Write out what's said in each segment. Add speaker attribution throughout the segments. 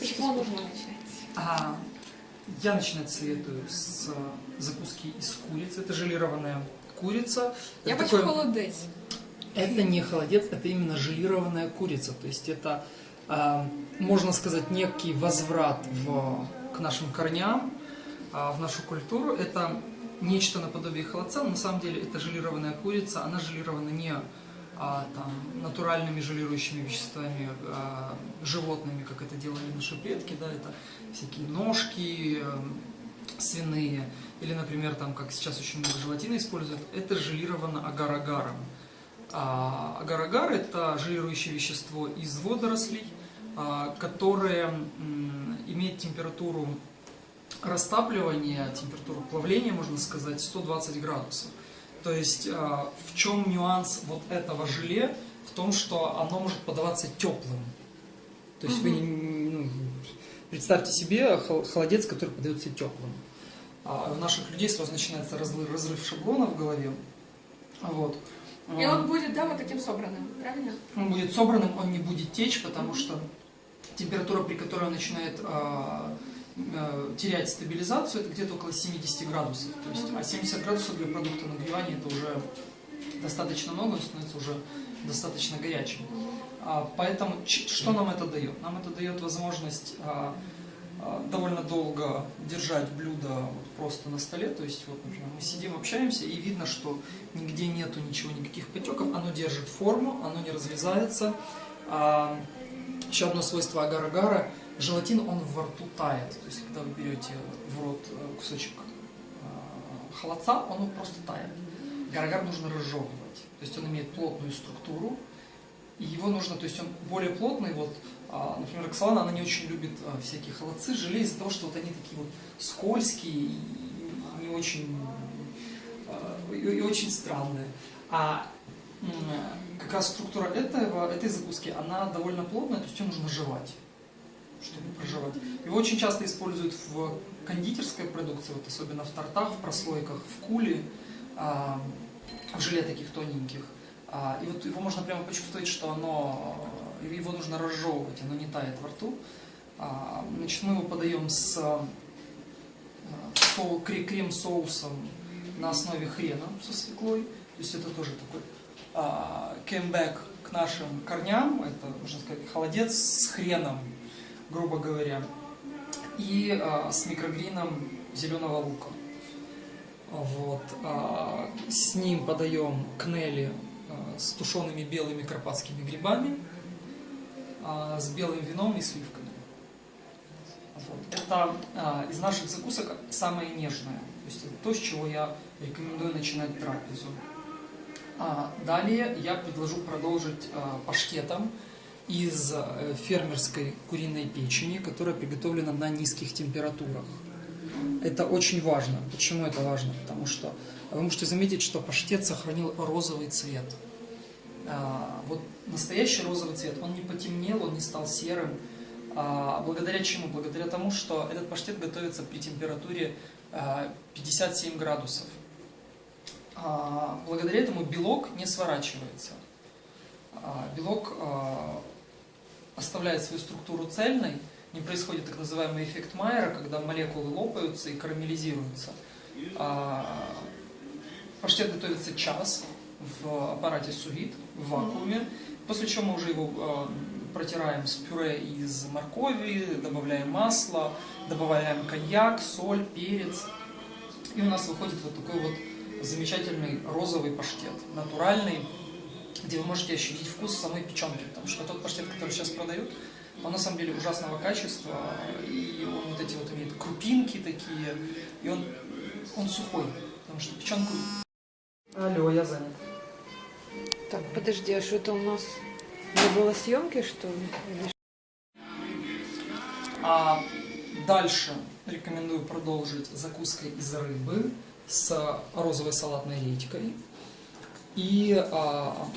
Speaker 1: С чего нужно начать?
Speaker 2: А, я начинать советую с э, закуски из курицы. Это желированная курица.
Speaker 1: Я
Speaker 2: Это
Speaker 1: хочу
Speaker 2: такое-
Speaker 1: холодець.
Speaker 2: Это не холодец, это именно желированная курица. То есть это, а, можно сказать, некий возврат в, к нашим корням, а, в нашу культуру. Это нечто наподобие холодца, но на самом деле это желированная курица. Она желирована не а, там, натуральными желирующими веществами, а, животными, как это делали наши предки. Да, это всякие ножки, э, свиные, или, например, там, как сейчас очень много желатина используют, это желировано агар-агаром. Агар-агар – это желирующее вещество из водорослей, а, которое имеет температуру растапливания, температуру плавления, можно сказать, 120 градусов. То есть а, в чем нюанс вот этого желе? В том, что оно может подаваться теплым. То есть вы не- ну, представьте себе хол- холодец, который подается теплым. А у наших людей сразу начинается разрыв, разрыв шаблона в голове. Вот.
Speaker 1: И он будет, да, вот таким собранным, правильно?
Speaker 2: он будет собранным, он не будет течь, потому что температура, при которой он начинает а, терять стабилизацию, это где-то около 70 градусов. То есть, а 70 градусов для продукта нагревания это уже достаточно много, он становится уже достаточно горячим. А, поэтому что нам это дает? Нам это дает возможность а, а, довольно долго держать блюдо просто на столе. То есть, вот, например, мы сидим, общаемся, и видно, что нигде нету ничего, никаких потеков, оно держит форму, оно не разлезается. А, еще одно свойство агар-агара – желатин, он во рту тает. То есть, когда вы берете в рот э, кусочек а, холодца, он просто тает. Агар-агар нужно разжевывать. То есть, он имеет плотную структуру, и его нужно, то есть он более плотный, вот, а, например, Оксана, она не очень любит а, всякие холодцы, желе из-за того, что вот они такие вот скользкие и не очень, а, и, очень странные. А м, как раз структура этого, этой закуски, она довольно плотная, то есть ее нужно жевать, чтобы прожевать. Его очень часто используют в кондитерской продукции, вот особенно в тортах, в прослойках, в куле, а, в желе таких тоненьких. А, И вот его можно прямо почувствовать, что оно, его нужно разжевывать, оно не тает во рту. А, Значит, мы его подаем с со- кре- крем-соусом на основе хрена со свеклой. То есть это тоже такой кембэк к нашим корням. Это, можно сказать, холодец с хреном, грубо говоря. И а, с микрогрином зеленого лука. Вот. а, С ним подаем кнели а, с тушеными белыми карпатскими грибами, с белым вином и сливками. Вот. Это из наших закусок самое нежное. То есть это то, с чего я рекомендую начинать трапезу. А, далее я предложу продолжить а, паштетом из э, фермерской куриной печени, которая приготовлена на низких температурах. Это очень важно. Почему это важно? Потому что вы можете заметить, что паштет сохранил розовый цвет. А, вот настоящий розовый цвет, он не потемнел, он не стал серым. А, благодаря чему? Благодаря тому, что этот паштет готовится при температуре а, 57 градусов. А, благодаря этому белок не сворачивается. Белок оставляет свою структуру цельной, не происходит так называемый эффект Майера, когда молекулы лопаются и карамелизируются. А, Паштет готовится час в аппарате сувид, в вакууме, после чего мы уже его э, протираем с пюре из моркови, добавляем масло, добавляем коньяк, соль, перец. И у нас выходит вот такой вот замечательный розовый паштет, натуральный, где вы можете ощутить вкус самой печенки, потому что тот паштет, который сейчас продают, он на самом деле ужасного качества, и он вот эти вот имеет крупинки такие, и он, он сухой, потому что печенку... Алло, я занят.
Speaker 3: Так, подожди, а что-то у нас не было съемки, что ли?
Speaker 2: А дальше рекомендую продолжить закуской из рыбы с розовой салатной редькой и а,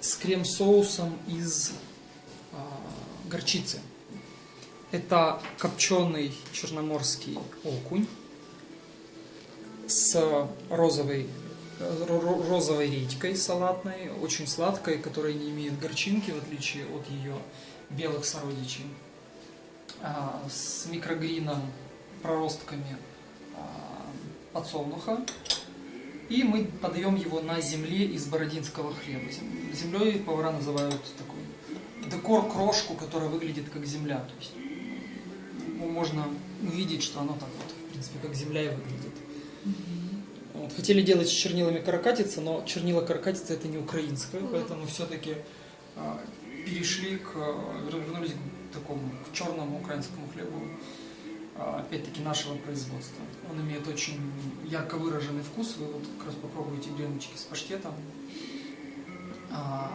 Speaker 2: с крем-соусом из а, горчицы. Это копченый черноморский окунь с розовой, э, ро- ро- розовой редькой салатной, очень сладкой, которая не имеет горчинки, в отличие от ее белых сородичей. а, с микрогрином, проростками а, подсолнуха. И мы подаем его на земле из бородинского хлеба. Зем- Землей повара называют такой декор, крошку, которая выглядит как земля. То есть ну, можно увидеть, что оно так вот, в принципе, как земля и выглядит. Вот, хотели делать с чернилами каракатицы, но чернила каракатицы это не украинское, поэтому все-таки перешли к, а, вер- вернулись к такому, к черному украинскому хлебу, а, опять-таки нашего производства. Он имеет очень ярко выраженный вкус, вы вот как раз попробуйте греночки с паштетом. А,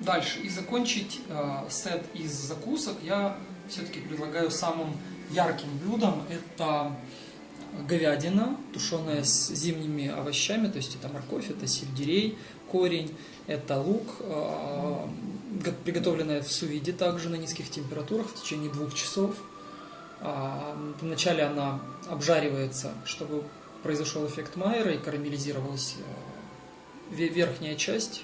Speaker 2: Дальше. И закончить а, сет из закусок я все-таки предлагаю самым ярким блюдом. Это говядина, тушеная с зимними овощами, то есть это морковь, это сельдерей, корень, это лук, а, го- приготовленная в сувиде также на низких температурах в течение двух часов. А, Вначале она обжаривается, чтобы произошел эффект Майера и карамелизировалась ве- верхняя часть.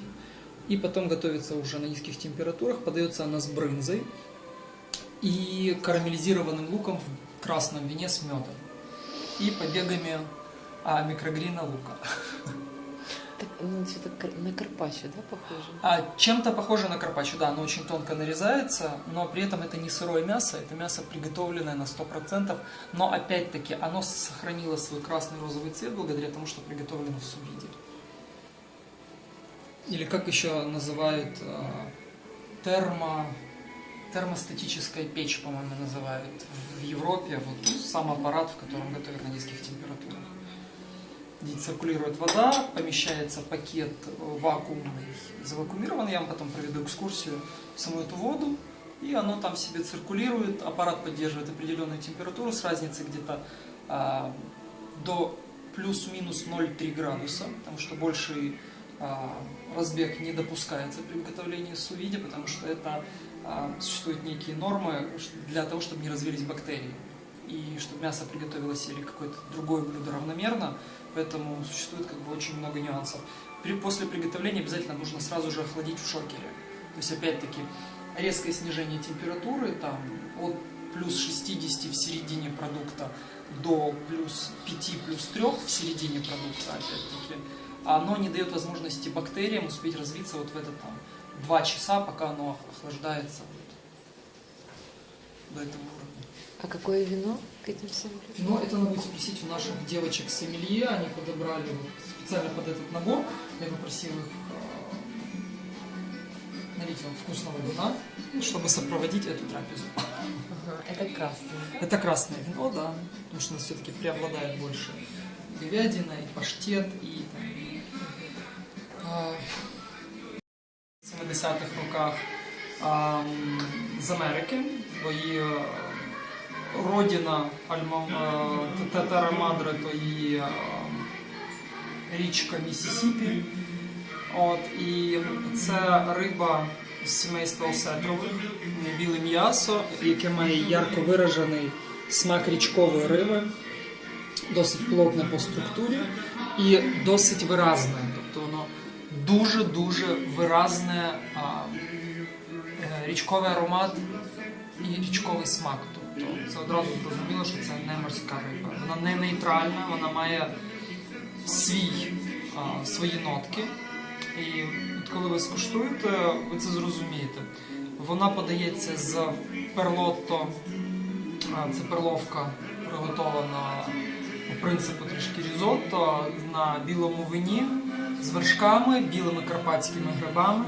Speaker 2: И потом готовится уже на низких температурах. Подается она с брынзой и карамелизированным луком в красном вине с медом. И побегами а, микрогрина лука.
Speaker 3: Ну, кар- на карпаччо, да, похоже?
Speaker 2: А, чем-то похоже на карпаччо, да, оно очень тонко нарезается, но при этом это не сырое мясо, это мясо приготовленное на 100%, но опять-таки оно сохранило свой красный розовый цвет благодаря тому, что приготовлено в сувиде. Или как еще называют э, термо, термостатическая печь, по-моему, называют в Европе, вот сам аппарат, в котором готовят на низких температурах циркулирует вода, помещается пакет э, вакуумный, завакуумированный, я вам потом проведу экскурсию в саму эту воду, и оно там себе циркулирует, аппарат поддерживает определенную температуру с разницей где-то а, до плюс-минус 0,3 градуса, потому что больший а, разбег не допускается при приготовлении сувиде, потому что это а, существуют некие нормы для того, чтобы не развились бактерии. И чтобы мясо приготовилось или какое-то другое блюдо равномерно, поэтому существует как бы очень много нюансов. При, после приготовления обязательно нужно сразу же охладить в шокере. То есть опять-таки резкое снижение температуры там, от плюс 60 в середине продукта до плюс 5, плюс 3 в середине продукта, опять-таки, оно не дает возможности бактериям успеть развиться вот в это там 2 часа, пока оно охлаждается вот до этого уровня.
Speaker 3: А какое вино к этим всем блюдам?
Speaker 2: Ну, это надо будет спросить у наших девочек сомелье, они подобрали специально под этот набор. Я попросил их э, налить вам вкусного вина, чтобы сопроводить эту трапезу.
Speaker 3: Ага, это красное.
Speaker 2: Это красное вино, да, потому что у нас все-таки преобладает больше говядина и паштет и там, в 70-х роках м, з Америки, бо її родина е, Татара Мадре, то її е, річка Місісіпі. От, і це риба з сімейства осетрових, біле м'ясо, яке має ярко виражений смак річкової риби, досить плотне по структурі і досить виразне. Тобто воно дуже-дуже виразне е, річковий аромат і річковий смак. Тобто це одразу зрозуміло, що це не морська риба. Вона не нейтральна, вона має свій, а, свої нотки. І от коли ви скуштуєте, ви це зрозумієте. Вона подається з перлотто, це перловка приготована по принципу трішки різотто на білому вині з вершками, білими карпатськими грибами.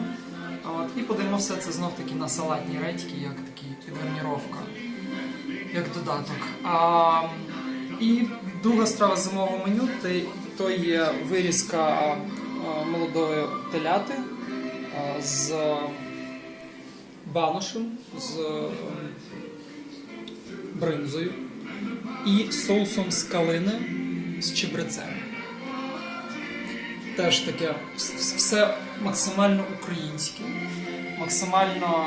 Speaker 2: От, і подаємо все це знов таки на салатні редьки, як такий підгарніровка, як додаток. А, і друга страва зимового меню то є вирізка молодої теляти з баношем, з бринзою і соусом з калини з чебрецем. Теж таке вс- вс- все максимально українське, максимально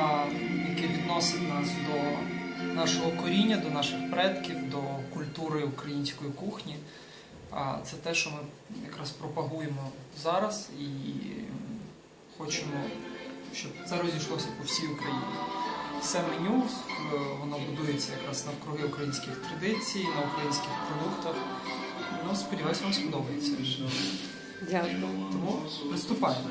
Speaker 2: яке відносить нас до нашого коріння, до наших предків, до культури української кухні. А це те, що ми якраз пропагуємо зараз і хочемо, щоб це розійшлося по всій Україні. Все меню е, воно будує подивитися якраз навкруги українських традицій, на українських продуктах. Ну, сподіваюся, вам сподобається.
Speaker 3: Дякую.
Speaker 2: Тому приступаємо.